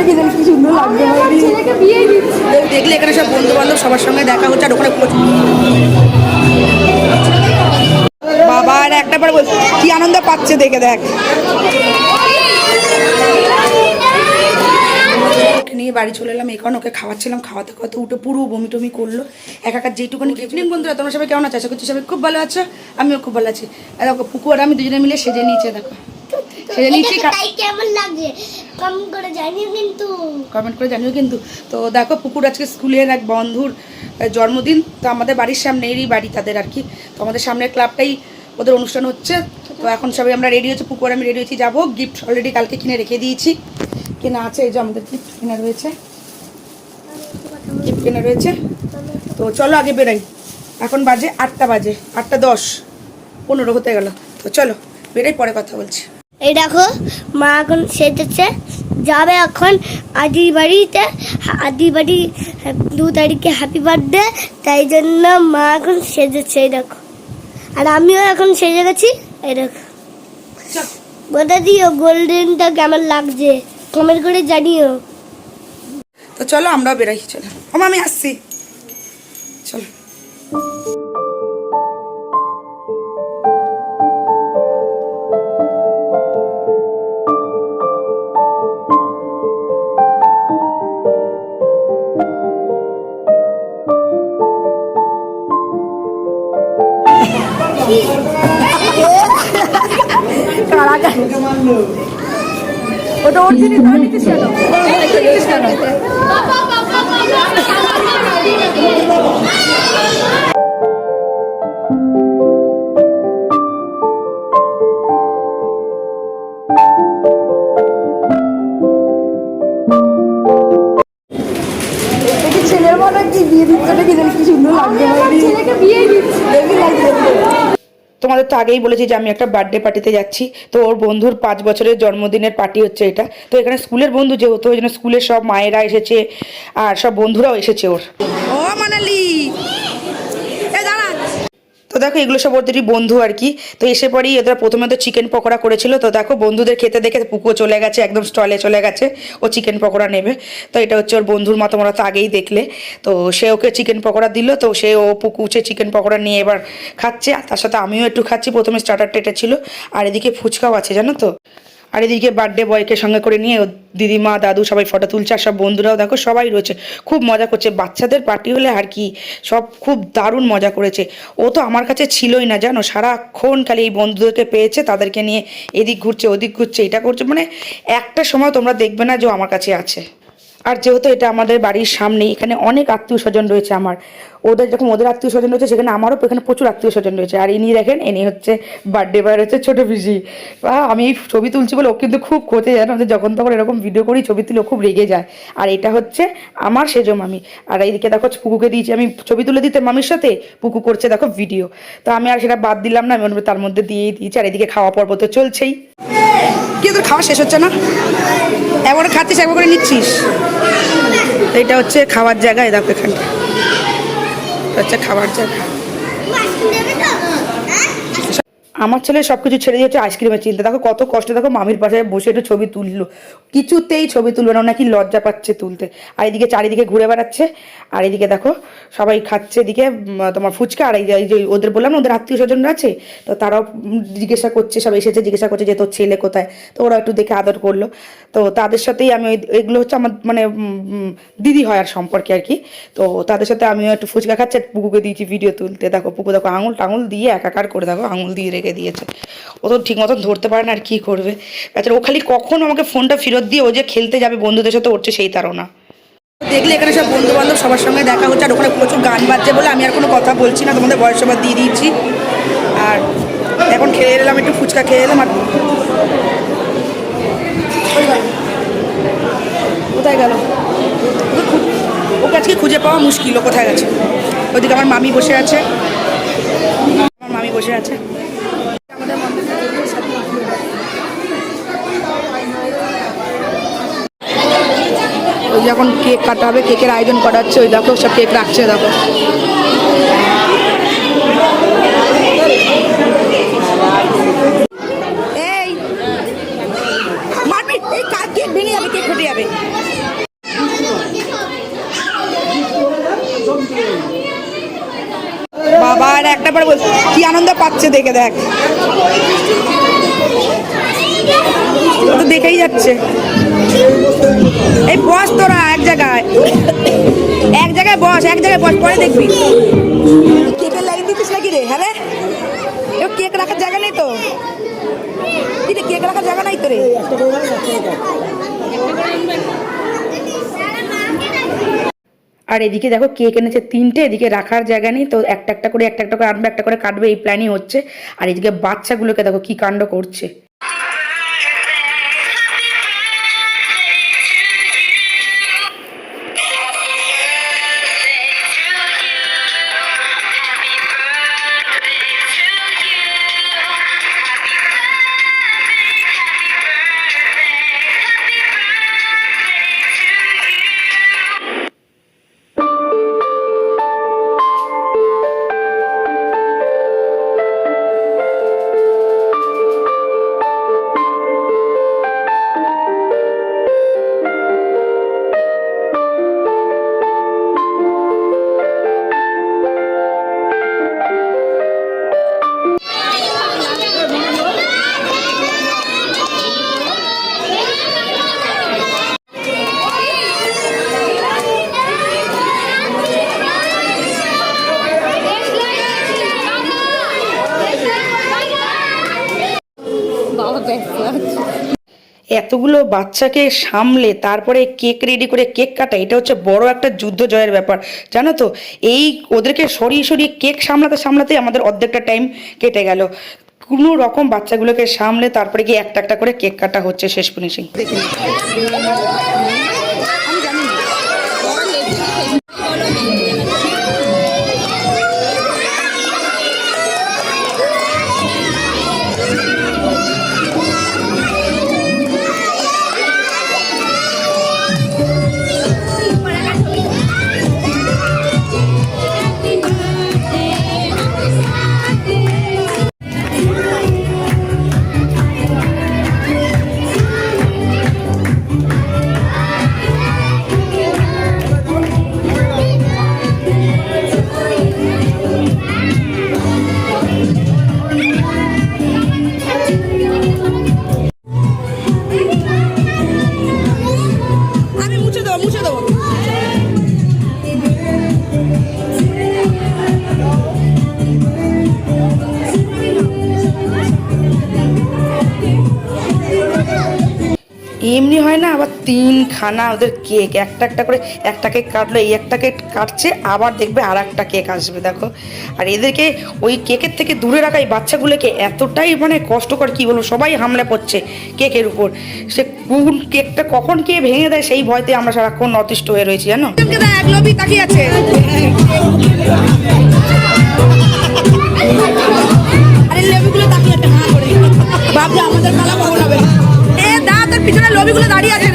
ভিতরে কি জানিস কি সুন্দর লাগবে ছেলেকে বিয়ে দিচ্ছে। দেখলে এখানে সব বন্ধু বান্ধব সবার সঙ্গে দেখা হচ্ছে আর ওখানে প্রচুর বাবা আর একটা বার বল কি আনন্দ পাচ্ছে দেখে দেখ। নিয়ে বাড়ি চলে এলাম এখন ওকে খাওয়াচ্ছিলাম খাওয়াতে খাওয়াতে উঠে পুরো বমি টমি করল। একাকার যেটুকুনি ইভিনিং বন্ধুরা তোমরা সবাই কেমন আছো? আশা করছি সবাই খুব ভালো আছো আমিও খুব ভালো আছি। আর দেখো পুকু আর আমি দুজনে মিলে সেজে নিয়েছে দেখো। সেজে নিয়েছি কেমন লাগছে কম করে জানিও কিন্তু। কমেন্ট করে জানিও কিন্তু। তো দেখো পুকুর আজকে স্কুলের এক বন্ধুর জন্মদিন। তো আমাদের বাড়ির সামনেরই বাড়ি তাদের আর কি। তো আমাদের সামনের ক্লাবটাই ওদের অনুষ্ঠান হচ্ছে। তো এখন সবাই আমরা রেডি হচ্ছে পুকুর আমি রেডি হচ্ছি যাব। গিফট অলরেডি কালকে কিনে রেখে দিয়েছি। কেনা আছে এই যে আমাদের গিফট কেনা রয়েছে। গিফট কেনা রয়েছে। তো চলো আগে বেরোই। এখন বাজে আটটা বাজে আটটা দশ পনেরো হতে গেল। তো চলো বেরোই পরে কথা বলছি। এই দেখো মা এখন সেজেছে। যাবে এখন আদি বাড়িতে। আদি বাড়ি দু তারিখে হ্যাপি বার্থডে তাই জন্য মা এখন সেজেছে এই দেখো। আর আমিও এখন সেজে গেছি এই দেখো। বলে দিও গোল্ডেনটা কেমন লাগছে? কমেন্ট করে জানিও। তো চলো আমরাও বেরোই চলো। ও আমি আসছি। চলো। ওটা ওর জিনিস নিতিস কেন দেখি ছেলের মনে কি বিয়ে দিচ্ছে কি সুন্দর লাগবে ছেলেকে বিয়ে দিচ্ছে। তোমাদের তো আগেই বলেছি যে আমি একটা বার্থডে পার্টিতে যাচ্ছি। তো ওর বন্ধুর পাঁচ বছরের জন্মদিনের পার্টি হচ্ছে এটা। তো এখানে স্কুলের বন্ধু যেহেতু, ওই জন্য স্কুলের সব মায়েরা এসেছে আর সব বন্ধুরাও এসেছে ওর। ও মানালি! তো দেখো, এগুলো সব ওদেরই বন্ধু আর কি। তো এসে পরেই ওদের প্রথমে তো চিকেন পকোড়া করেছিল। তো দেখো, বন্ধুদের খেতে দেখে পুকুও চলে গেছে, একদম স্টলে চলে গেছে। ও চিকেন পকোড়া নেবে। তো এটা হচ্ছে ওর বন্ধুর মতো তোমরা তো আগেই দেখলে। তো সে ওকে চিকেন পকোড়া দিল। তো সে ও পুকুচে চিকেন পকোড়া নিয়ে এবার খাচ্ছে। আর তার সাথে আমিও একটু খাচ্ছি। প্রথমে স্টার্টারটা এটা ছিল। আর এদিকে ফুচকাও আছে, জানো তো? আর এদিকে বার্থডে বয়কে সঙ্গে করে নিয়ে দিদিমা দাদু সবাই ফটো তুলছে। আর সব বন্ধুরাও দেখো, সবাই রয়েছে। খুব মজা করছে। বাচ্চাদের পার্টি হলে আর কি, সব খুব দারুণ মজা করেছে। ও তো আমার কাছে ছিলই না, জানো? সারাক্ষণ খালি এই বন্ধুদেরকে পেয়েছে, তাদেরকে নিয়ে এদিক ঘুরছে, ওদিক ঘুরছে, এটা করছে। মানে একটা সময় তোমরা দেখবে না যে আমার কাছে আছে। আর যেহেতু এটা আমাদের বাড়ির সামনে এখানে অনেক আত্মীয় স্বজন রয়েছে আমার। ওদের যখন, ওদের আত্মীয় স্বজন রয়েছে, সেখানে আমারও এখানে প্রচুর আত্মীয় স্বজন রয়েছে। আর ইনি দেখেন, ইনি হচ্ছে বার্থডে বয় হচ্ছে ছোটো পিসি। আমি ছবি তুলছি বলে ও কিন্তু খুব খোঁজে জানো যে যখন তখন এরকম ভিডিও করি, ছবি তুলে খুব রেগে যায়। আর এটা হচ্ছে আমার সেজো মামি। আর এইদিকে দেখো, পুকুকে দিয়েছি আমি, ছবি তুলে দিতে মামির সাথে, পুকু করছে দেখো ভিডিও তো আমি আর সেটা বাদ দিলাম না, আমি তার মধ্যে দিয়েই দিয়েছি। আর এদিকে খাওয়া পর্ব তো চলছেই। কি তোর খাওয়া শেষ হচ্ছে না। একবার খাচ্ছিস একবার করে নিচ্ছিস। এটা হচ্ছে খাওয়ার জায়গা দেখো এখানটা হচ্ছে খাবার জায়গা। আমার ছেলে সব কিছু ছেড়ে দিয়েছে আইসক্রিমের চিন্তা। দেখো কত কষ্ট দেখো মামির পাশে বসে একটু ছবি তুললো। কিছুতেই ছবি তুলবে না নাকি লজ্জা পাচ্ছে তুলতে। আর এদিকে চারিদিকে ঘুরে বেড়াচ্ছে, আর এদিকে দেখো সবাই খাচ্ছে, এদিকে তোমার ফুচকা আর এই যে- ওদের বললাম ওদের আত্মীয় স্বজনরা আছে? তো তারাও জিজ্ঞাসা করছে, সব এসেছে, জিজ্ঞাসা করছে যে তোর ছেলে কোথায়? তো ওরা একটু দেখে আদর করল। তো তাদের সাথেই আমি এগুলো হচ্ছে আমার মানে দিদি হয় আর সম্পর্কে আর কি। তো তাদের সাথে আমিও একটু ফুচকা খাচ্ছি আর পুকুকে দিয়েছি ভিডিও তুলতে। দেখো পুকু দেখো আঙুল টাঙুল দিয়ে একাকার করে, দেখো আঙুল দিয়ে রেখে দিয়েছে। ও তো ঠিক মতন ধরতে পারে না আর কি করবে। বেচারা ও খালি কখন আমাকে ফোনটা ফেরত দিয়ে ও যে খেলতে যাবে বন্ধুদের সাথে উঠছে সেই তারও না দেখলে এখানে সব বন্ধু বান্ধব সবার সঙ্গে দেখা হচ্ছে, আর ওখানে প্রচুর গান বাজছে বলে আমি আর কোনো কথা বলছি না, তোমাদের বয়স সবার দিয়ে দিয়েছি আর এখন খেয়ে এলাম, একটু ফুচকা খেয়ে এলাম, আর কোথায় গেল? ওকে আজকে খুঁজে পাওয়া মুশকিল, ও কোথায় গেছে? ওদিকে আমার মামি বসে আছে। আমার মামি বসে আছে। যখন কেক কাটা হবে, কেকের আয়োজন করাচ্ছে, ওই দেখো সব কেক রাখছে, দেখো। বাবা, আর একটা বার বলছে কি আনন্দ পাচ্ছে দেখে দেখ। তো দেখেই যাচ্ছে। এই বস তোরা এক জায়গায়। এক জায়গায় বস, এক জায়গায় বস, পরে দেখবি। কেকের লাইন নাকি রে? হ্যাঁ রে? কেক রাখার জায়গা নেই তো? কেক রাখার জায়গা নাই তো রে? আর এদিকে দেখো, কেক এনেছে তিনটে, এদিকে রাখার জায়গা নেই তো, একটা একটা করে, একটা একটা করে আনবে, একটা করে কাটবে, এই প্ল্যানই হচ্ছে। আর এদিকে বাচ্চাগুলোকে দেখো, কি কাণ্ড করছে। এতগুলো বাচ্চাকে সামলে, তারপরে কেক রেডি করে কেক কাটা, এটা হচ্ছে বড় একটা যুদ্ধ জয়ের ব্যাপার। জানো তো? এই ওদেরকে সরিয়ে সরিয়ে কেক সামলাতে সামলাতে আমাদের অর্ধেকটা টাইম কেটে গেল। কোনো রকম বাচ্চাগুলোকে সামলে, তারপরে গিয়ে একটা একটা করে কেক কাটা হচ্ছে শেষ ফিনিশিং আমি এমনি হয় না, আবার তিনখানা ওদের কেক, একটা একটা করে একটা কেক কাটলো, এই একটা কেক কাটছে, আবার দেখবে আর একটা কেক আসবে, দেখো। আর এদেরকে ওই কেকের থেকে দূরে রাখা এই বাচ্চাগুলোকে এতটাই মানে কষ্টকর, কি বলব, সবাই হামলা পড়ছে কেকের উপর। সে কোন কেকটা কখন কে ভেঙে দেয় সেই ভয়তে আমরা সারাক্ষণ অতিষ্ঠ হয়ে রয়েছি, জানো? আছে। দাঁড়িয়ে আছে।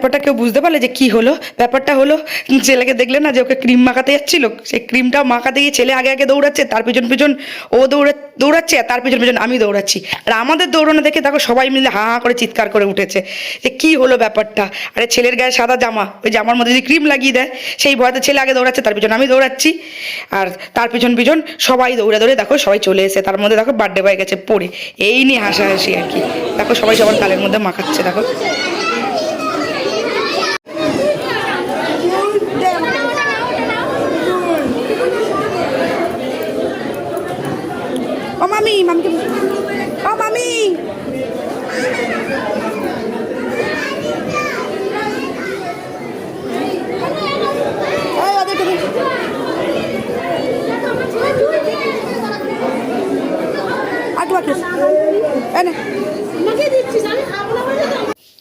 ব্যাপারটা কেউ বুঝতে পারলে যে কি হলো? ব্যাপারটা হলো, ছেলেকে দেখলে না যে ওকে ক্রিম মাখাতে যাচ্ছিল? সেই ক্রিমটা মাখাতে গিয়ে ছেলে আগে আগে দৌড়াচ্ছে, তার পিছন পিছন ও দৌড়া, দৌড়াচ্ছে আর তার পিছন পিছন আমি দৌড়াচ্ছি। আর আমাদের দৌড়ানো দেখে দেখো সবাই মিলে হা হা করে চিৎকার করে উঠেছে যে কি হলো ব্যাপারটা? আরে ছেলের গায়ে সাদা জামা, ওই জামার মধ্যে যদি ক্রিম লাগিয়ে দেয়, সেই ভয়তে ছেলে আগে দৌড়াচ্ছে, তার পিছন আমি দৌড়াচ্ছি। আর তার পিছন পিছন সবাই দৌড়ে দৌড়ে দেখো সবাই চলে এসে, তার মধ্যে দেখো বার্থডে বয় গেছে পড়ে। এই নিয়ে হাসাহাসি আর কি। দেখো সবাই সবার কালের মধ্যে মাখাচ্ছে, দেখো। ও মামি মামিকে ও মামি এই ওদেরকে দে। আটু আটু এই নে।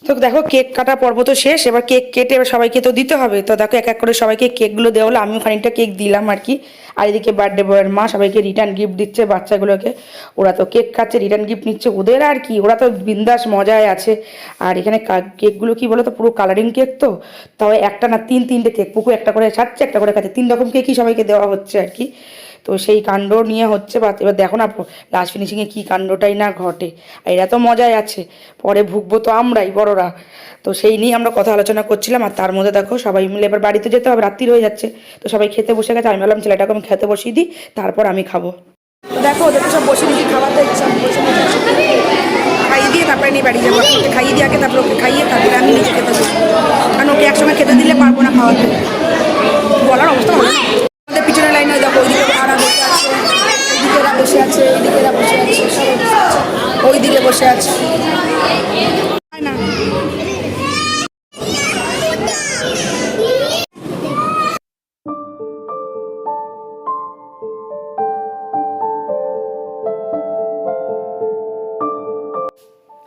তো দেখো কেক কাটা পর্ব তো শেষ, এবার কেক কেটে এবার সবাইকে তো দিতে হবে। তো দেখো এক এক করে সবাইকে কেকগুলো দেওয়া হলো, আমিও খানিকটা কেক দিলাম আর কি। আর এদিকে বার্থডে বয়ের মা সবাইকে রিটার্ন গিফট দিচ্ছে বাচ্চাগুলোকে। ওরা তো কেক খাচ্ছে রিটার্ন গিফট নিচ্ছে, ওদের আর কি? ওরা তো বিন্দাস মজায় আছে। আর এখানে কেকগুলো কি বলো তো পুরো কালারিং কেক তো? তাও একটা না তিন তিনটে কেক পুকু একটা করে ছাড়ছে, একটা করে খাচ্ছে। তিন রকম কেকই সবাইকে দেওয়া হচ্ছে আর কি। তো সেই কাণ্ড নিয়ে হচ্ছে এবার দেখো না লাস্ট ফিনিশিংয়ে কী কাণ্ডটাই না ঘটে। আর এরা তো মজায় আছে, পরে ভুগবো তো আমরাই বড়রা। তো সেই নিয়ে আমরা কথা আলোচনা করছিলাম, আর তার মধ্যে দেখো সবাই মিলে এবার বাড়িতে যেতে হবে রাত্রির হয়ে যাচ্ছে। তো সবাই খেতে বসে গেছে, আমি বললাম ছেলেটাকে আমি খেতে বসিয়ে দিই, তারপর আমি খাব। দেখো ওদেরকে সব বসে দিদি খাওয়াতে খাইয়ে দিয়ে তারপরে নিয়ে বাড়ি যাব। খাইয়ে দিয়ে আগে তারপরে ওকে খাইয়ে তারপরে আমি নিজে খেতে বসবো। কারণ ওকে একসঙ্গে খেতে দিলে পারব না খাওয়াতে। বলার অবস্থা ভালো না। আমাদের পিছনের লাইনে দেখো ওইদিকে আরা বসে আছে ওইদিকে এরা বসে আছে এইদিকে বসে আছে সবাই বসে আছে। ওইদিকে বসে আছে।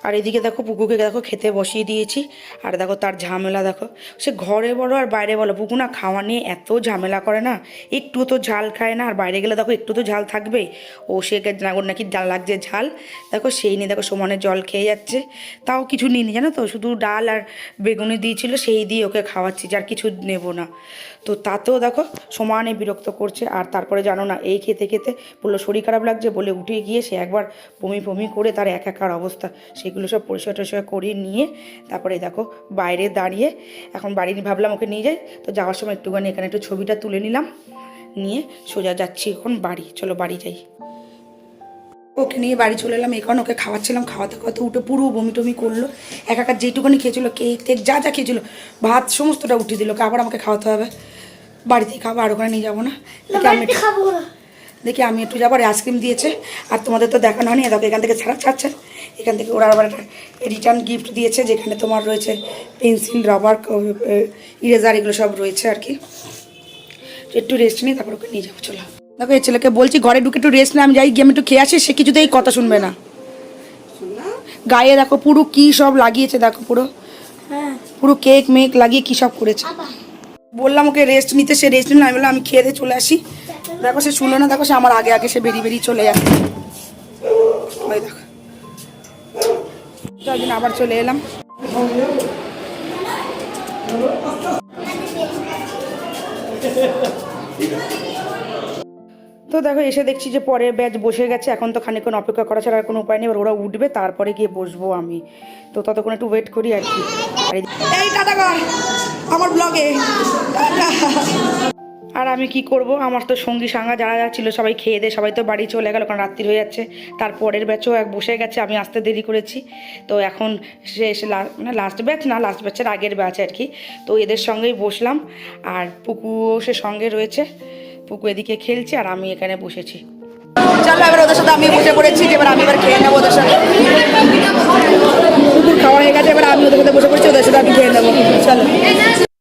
আর এদিকে দেখো পুকুকে দেখো খেতে বসিয়ে দিয়েছি। আর দেখো তার ঝামেলা দেখো। সে ঘরে বলো আর বাইরে বলো পুকু না খাওয়া নিয়ে এত ঝামেলা করে না। একটু তো ঝাল খায় না, আর বাইরে গেলে দেখো একটু তো ঝাল থাকবে। ও সে ওর নাকি ডাল লাগছে ঝাল। দেখো সেই নিয়ে দেখো সমানে জল খেয়ে যাচ্ছে। তাও কিছু নিইনি, জানো তো? শুধু ডাল আর বেগুনি দিয়েছিল, সেই দিয়ে ওকে খাওয়াচ্ছি, যার কিছু নেব না। তো তাতেও দেখো সমানে বিরক্ত করছে। আর তারপরে জানো না, এই খেতে খেতে বলল, শরীর খারাপ লাগছে? বলে উঠে গিয়ে সে একবার বমি বমি করে তার এক একার অবস্থা সেগুলো সব পরিষ্কার টরিষ্কার করিয়ে নিয়ে তারপরে দেখো বাইরে দাঁড়িয়ে এখন বাড়ি ভাবলাম ওকে নিয়ে যাই। তো যাওয়ার সময় একটুখানি এখানে একটু ছবিটা তুলে নিলাম। নিয়ে সোজা যাচ্ছি এখন বাড়ি। চলো বাড়ি যাই। ওকে নিয়ে বাড়ি চলে এলাম। এখন ওকে খাওয়াচ্ছিলাম। খাওয়াতে খাওয়াতে উঠে পুরো বমি টমি করল। একাকার যেটুকুনি খেয়েছিল কেক টেক যা যা খেয়েছিলো ভাত সমস্তটা উঠিয়ে দিল। আবার আমাকে খাওয়াতে হবে। বাড়িতে খাব আর ওখানে নিয়ে যাব না। আমি দেখি আমি একটু যাব আইসক্রিম দিয়েছে আর তোমাদের তো দেখানো হয়নি দেখো এখান থেকে ছাড়া ছাড়ছে। এখান থেকে ওরা আবার একটা রিটার্ন গিফট দিয়েছে যেখানে তোমার রয়েছে পেন্সিল রাবার ইরেজার এগুলো সব রয়েছে আর কি। একটু রেস্ট নিয়ে তারপর ওকে নিয়ে যাব চলো। দেখো এই ছেলেকে বলছি ঘরে ঢুকে একটু রেস্ট নিয়ে আমি যাই গিয়ে আমি একটু খেয়ে আসি সে কিছুতেই কথা শুনবে না। গায়ে দেখো পুরো কি সব লাগিয়েছে দেখো পুরো। হ্যাঁ পুরো কেক মেক লাগিয়ে কি সব করেছে। বললাম ওকে রেস্ট নিতে সে রেস্ট নিল আমি বললাম আমি খেয়ে দিয়ে চলে আসি। দেখো, সে শুনলো না, দেখো, সে আমার আগে আগে সে বেরিয়ে বেরিয়ে চলে যাচ্ছে দেখো। আবার চলে এলাম। তো দেখো, এসে দেখছি যে পরের ব্যাচ বসে গেছে, এখন তো খানিকক্ষণ অপেক্ষা করা ছাড়া আর কোনো উপায় নেই, এবার ওরা উঠবে, তারপরে গিয়ে বসবো আমি। তো ততক্ষণ একটু ওয়েট করি আর কি। এই- আমার ব্লগে আর আমি কি করব? আমার তো সঙ্গী সাঙ্গা যারা যারা ছিল সবাই খেয়ে দিয়ে সবাই তো বাড়ি চলে গেল, কারণ রাত্রি হয়ে যাচ্ছে। তারপরের ব্যাচও এক বসে গেছে, আমি আসতে দেরি করেছি। তো এখন শেষ লা- মানে লাস্ট ব্যাচ না লাস্ট ব্যাচের আগের ব্যাচ আর কি। তো এদের সঙ্গেই বসলাম। আর পুকুও সে সঙ্গে রয়েছে। পুকু এদিকে খেলছে আর আমি এখানে বসেছি। চলো এবার ওদের সাথে আমি বসে পড়েছি, এবার আমি এবার খেয়ে নেব ওদের সাথে। খাওয়া হয়ে গেছে, এবার আমি ওদের সাথে বসে পড়েছি, ওদের সাথে আমি খেয়ে নেব। চলো।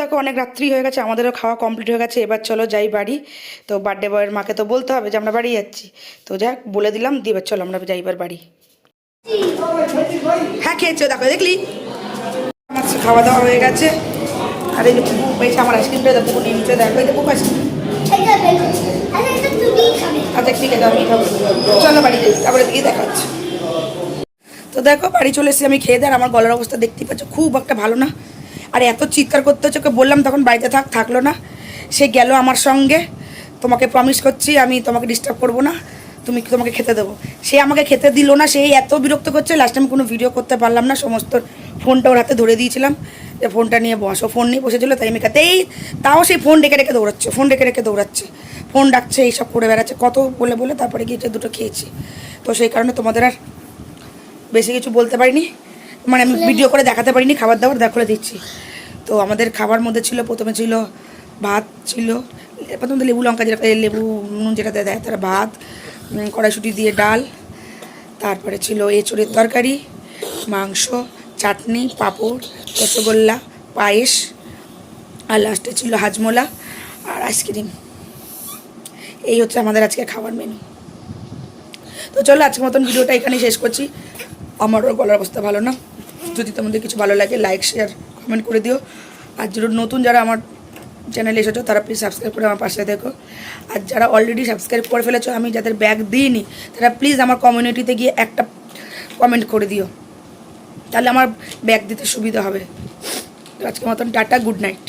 দেখো, অনেক রাত্রি হয়ে গেছে, আমাদেরও খাওয়া কমপ্লিট হয়ে গেছে, এবার চলো যাই বাড়ি। তো বার্থডে বয়ের মাকে তো বলতে হবে যে আমরা বাড়ি যাচ্ছি। তো যাক, বলে দিলাম, দিয়ে এবার চলো আমরা যাই এবার বাড়ি। হ্যাঁ খেয়েছো, দেখো, দেখলি? খাওয়া দাওয়া হয়ে গেছে। আর এই যে পেয়েছে আমার আইসক্রিমটা দেখো পুকু নিয়ে নিচ্ছে, দেখো, এই যে পুকু আইসক্রিম আচ্ছা ঠিক আছে, আমি খাব। চলো বাড়ি যাই, তারপরে দিকে দেখা তো দেখো, বাড়ি চলে এসেছি, আমি খেয়ে দেয় আমার গলার অবস্থা দেখতেই পাচ্ছ, খুব একটা ভালো না। আর এত চিৎকার করতে হচ্ছে ওকে বললাম তখন বাড়িতে থাক থাকল না। সে গেল আমার সঙ্গে। তোমাকে প্রমিস করছি আমি তোমাকে ডিস্টার্ব করব না। তুমি তোমাকে খেতে দেবো? সে আমাকে খেতে দিল না সেই এত বিরক্ত করছে লাস্ট টাইম কোনো ভিডিও করতে পারলাম না সমস্ত ফোনটা ওর হাতে ধরে দিয়েছিলাম। যে ফোনটা নিয়ে বসো ফোন নিয়ে বসেছিল তাই আমি খাতেই তাও সেই ফোন রেখে রেখে দৌড়াচ্ছে ফোন রেখে রেখে দৌড়াচ্ছে। ফোন ডাকছে এইসব করে বেড়াচ্ছে কত বলে বলে তারপরে গিয়েছে দুটো খেয়েছি। তো সেই কারণে তোমাদের আর বেশি কিছু বলতে পারিনি। মানে আমি ভিডিও করে দেখাতে পারিনি খাবার দাবার দেখলে দিচ্ছি। তো আমাদের খাবার মধ্যে ছিল, প্রথমে ছিল ভাত ছিল, প্রথমে লেবু লঙ্কা যেটা লেবু নুন যেটাতে দেয় তার ভাত কড়াইশুঁটি দিয়ে ডাল, তারপরে ছিল এঁচড়ের তরকারি, মাংস, চাটনি, পাঁপড়, রসগোল্লা, পায়েস, আর লাস্টে ছিল হাজমোলা আর আইসক্রিম এই হচ্ছে আমাদের আজকে খাবার মেনু তো চলো আজকের মতন ভিডিওটা এখানেই শেষ করছি। আমারও গলার অবস্থা ভালো না। যদি তোমাদের কিছু ভালো লাগে লাইক শেয়ার কমেন্ট করে দিও। আর যারা নতুন যারা আমার চ্যানেলে এসেছ, তারা প্লিজ সাবস্ক্রাইব করে আমার পাশে দেখো। আর যারা অলরেডি সাবস্ক্রাইব করে ফেলেছো, আমি যাদের ব্যাগ দিইনি, তারা প্লিজ আমার কমিউনিটিতে গিয়ে একটা কমেন্ট করে দিও। তাহলে আমার ব্যাগ দিতে সুবিধা হবে। আজকে মতন টাটা গুড নাইট